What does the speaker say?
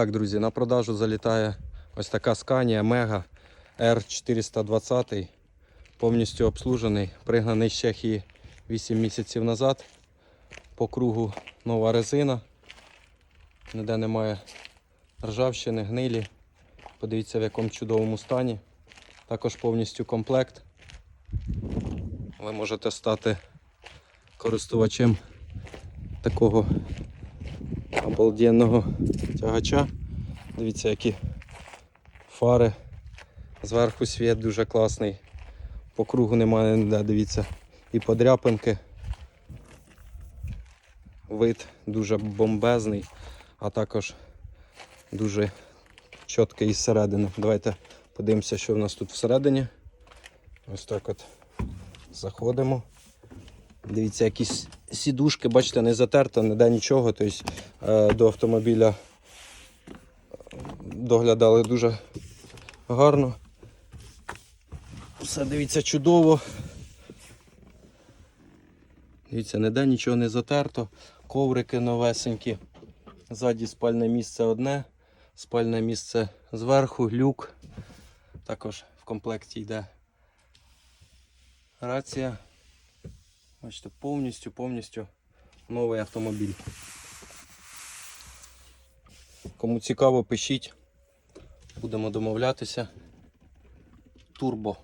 Так, друзі, на продажу залітає ось така Scania Mega R420. Повністю обслужений, пригнаний з Чехії 8 місяців назад. По кругу нова резина. Ніде немає ржавчини, гнилі. Подивіться в якому чудовому стані. Також повністю комплект. Ви можете стати користувачем такого обалденного тягача. Дивіться, які фари. Зверху світ дуже класний. По кругу немає ніде, дивіться. І подряпинки. Вид дуже бомбезний, а також дуже чіткий із середини. Давайте подивимося, що в нас тут всередині. Ось так от заходимо. Дивіться, якісь сідушки, бачите, не затерто, ніде нічого. Тобто е, до автомобіля доглядали дуже гарно. Все дивіться чудово. Дивіться, ніде нічого не затерто. Коврики новесенькі. Ззаді спальне місце одне, спальне місце зверху, люк. Також в комплекті йде рація. Бачите, повністю, повністю новий автомобіль. Кому цікаво, пишіть. Будемо домовлятися. Турбо.